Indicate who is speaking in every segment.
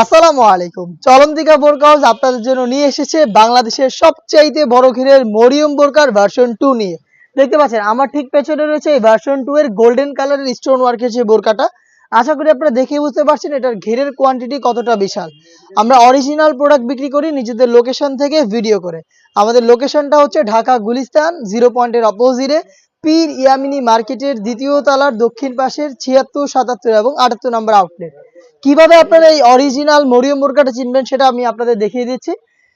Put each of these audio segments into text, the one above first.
Speaker 1: আসসালামু আলাইকুম। চলন্তিকা বোরকা আপনাদের জন্য নিয়ে এসেছে বাংলাদেশের সবচাইতে বড় ঘেরের মরিয়ম বোরকার ভার্সন টু নিয়ে। দেখতে পাচ্ছেন, আমার ঠিক পেছনে রয়েছে এই ভার্সন টু এর গোল্ডেন কালারের স্টোন ওয়ার্কের যে বোরকাটা। আশা করি আপনারা দেখে বুঝতে পারছেন এটার ঘেরের কোয়ান্টিটি কতটা বিশাল। আমরা অরিজিনাল প্রোডাক্ট বিক্রি করি নিজেদের লোকেশন থেকে ভিডিও করে। আমাদের লোকেশনটা হচ্ছে ঢাকা গুলিস্তান জিরো পয়েন্টের অপোজিটে পীর ইয়ামিনী মার্কেটের দ্বিতীয় তলার দক্ষিণ পাশের ছিয়াত্তর, সাতাত্তর এবং আটাত্তর নম্বর আউটলেট কীভাবে আপনারা এই অরিজিনাল মরিয়ম মুরগাটা চিনবেন সেটা আমি আপনাদের দেখিয়ে দিচ্ছি।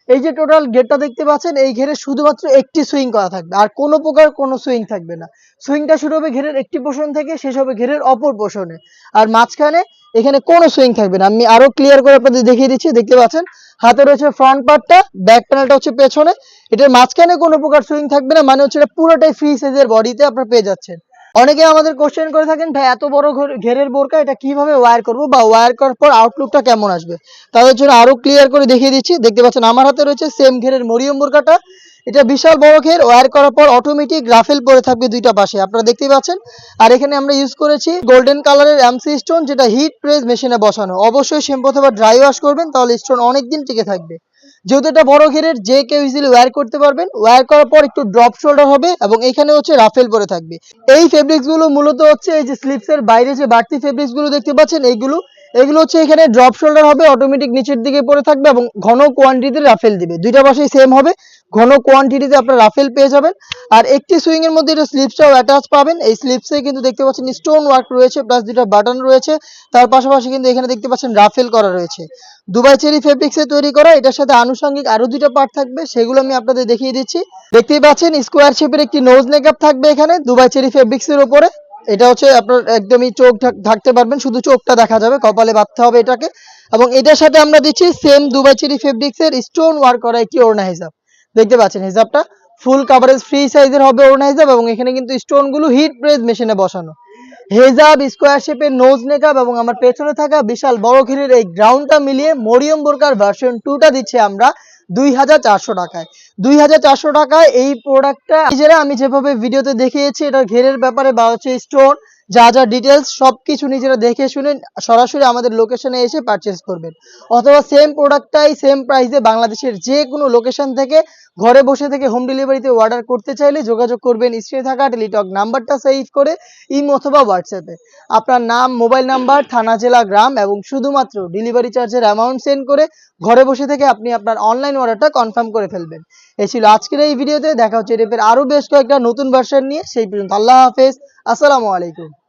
Speaker 1: এই যে টোটাল গেটটা দেখতে পাচ্ছেন, এই ঘেরে শুধুমাত্র একটি সুইং করা থাকবে। আর কোনো প্রকার কোনো সুইং থাকবে না। সুইংটা শুরু হবে ঘেরের একটি পোষণ থেকে, শেষ হবে ঘেরের অপর পোষণে আর মাঝখানে এখানে কোনো সুইং থাকবে না। আমি আরও ক্লিয়ার করে আপনাদের দেখিয়ে দিচ্ছি, দেখতে পাচ্ছেন? হাতে রয়েছে ফ্রন্ট পার্টটা ব্যাক প্যানেলটা হচ্ছে পেছনে। এটার মাঝখানে কোনো প্রকার সুইং থাকবে না মানে হচ্ছে এটা পুরোটাই ফ্রি সাইজের বডিতে আপনারা পেয়ে যাচ্ছেন। অনেকে আমাদের কোশ্চেন করে থাকেন, ভাই, এত বড় ঘর- ঘেরের বোরকা, এটা কীভাবে ওয়্যার করব বা ওয়্যার করার পর আউটলুকটা কেমন আসবে? তাদের জন্য আরও ক্লিয়ার করে দেখিয়ে দিচ্ছি। দেখতে পাচ্ছেন, আমার হাতে রয়েছে সেম ঘেরের মরিয়ম বোরকাটা। এটা বিশাল বড় ঘের ওয়্যার করার পর অটোমেটিক রাফেল পরে থাকবে দুইটা পাশে। আপনারা দেখতেই পাচ্ছেন, আর এখানে আমরা ইউজ করেছি গোল্ডেন কালারের এমসি স্টোন যেটা হিট প্রেস মেশিনে বসানো। অবশ্যই শ্যাম্পু অথবা ড্রাই ওয়াশ করবেন, তাহলে স্টোন অনেকদিন টিকে থাকবে। যেহেতু এটা বড় ঘেরের, যে কেউ ইজিলি ওয়্যার করতে পারবেন। ওয়ার করার পর একটু ড্রপ শোল্ডার হবে এবং এখানে হচ্ছে রাফেল পরে থাকবে। এই ফেব্রিক্সগুলো মূলত হচ্ছে এই যে স্লিপসের বাইরে যে বাড়তি ফেব্রিক্সগুলো দেখতে পাচ্ছেন, এইগুলো এগুলো হচ্ছে এখানে ড্রপ শোল্ডার হবে অটোমেটিক নিচের দিকে পড়ে থাকবে এবং ঘন কোয়ান্টিটিতে রাফেল দিবে। দুইটা পাশেই সেম হবে, ঘন কোয়ান্টিটিতে আপনার রাফেল পেয়ে যাবেন। আর একটি সুইং এর মধ্যে এটা স্লিপসটাও অ্যাটাচ পাবেন। এই স্লিপসে কিন্তু দেখতে পাচ্ছেন স্টোন ওয়ার্ক রয়েছে প্লাস দুটো বাটন রয়েছে। তার পাশাপাশি কিন্তু এখানে দেখতে পাচ্ছেন রাফেল করা রয়েছে। দুবাই চেরি ফেব্রিক্সে তৈরি করা, এটার সাথে আনুষঙ্গিক আরও দুইটা পার্ট থাকবে, সেগুলো আমি আপনাদের দেখিয়ে দিচ্ছি। দেখতেই পাচ্ছেন স্কোয়ার শেপের একটি নোজ মেকআপ থাকবে এখানে, দুবাই চেরি ফেব্রিক্সের উপরে। এটা হচ্ছে আপনার একদমই চোখ ঢাকতে পারবেন, শুধু চোখটা দেখা যাবে, কপালে বাঁধতে হবে এটাকে। এবং এটার সাথে আমরা দিচ্ছি সেম দুবাই চেরি ফেব্রিক্সের স্টোন ওয়ার্ক করা একটি ওড়না হিসাব দেখতে পাচ্ছেন হিসাবটা ফুল কাভারেজ ফ্রি সাইজের হবে ওড়না হিসাব এবং এখানে কিন্তু স্টোনগুলো হিট প্রেস মেশিনে বসানো। হেজাব স্কোয়ার শেপের নোজ মেকআপ এবং আমার পেছনে থাকা বিশাল বড় ঘিরের এই গ্রাউন্ডটা মিলিয়ে মরিয়ম বোরকার ভার্সন টুটা দিচ্ছি আমরা। দুই হাজার চারশো টাকায়। দুই হাজার চারশো টাকায় এই প্রোডাক্টটা নিজেরা আমি যেভাবে ভিডিওতে দেখিয়েছি এটা ঘেরের ব্যাপারে বা হচ্ছে স্টোন যা যা ডিটেলস সবকিছু নিজেরা দেখে শুনে সরাসরি আমাদের লোকেশনে এসে পারচেস করবেন। অথবা সেম প্রোডাক্টটাই সেম প্রাইসে বাংলাদেশের যে কোনো লোকেশন থেকে ঘরে বসে থেকে হোম ডেলিভারিতে অর্ডার করতে চাইলে যোগাযোগ করবেন স্ক্রিনে থাকা টেলিটক নাম্বারটা সেভ করে ইমো অথবা হোয়াটসঅ্যাপে আপনার নাম মোবাইল নাম্বার থানা, জেলা, গ্রাম এবং শুধুমাত্র ডেলিভারি চার্জের অ্যামাউন্ট সেন্ড করে ঘরে বসে থেকে আপনি আপনার অনলাইন অর্ডারটা কনফার্ম করে ফেলবেন। এই ছিল আজকের এই ভিডিওতে। দেখা হচ্ছে রেপের আরও বেশ কয়েকটা নতুন ভার্সন নিয়ে। সেই পর্যন্ত আল্লাহ হাফেজ। আসসালামু আলাইকুম।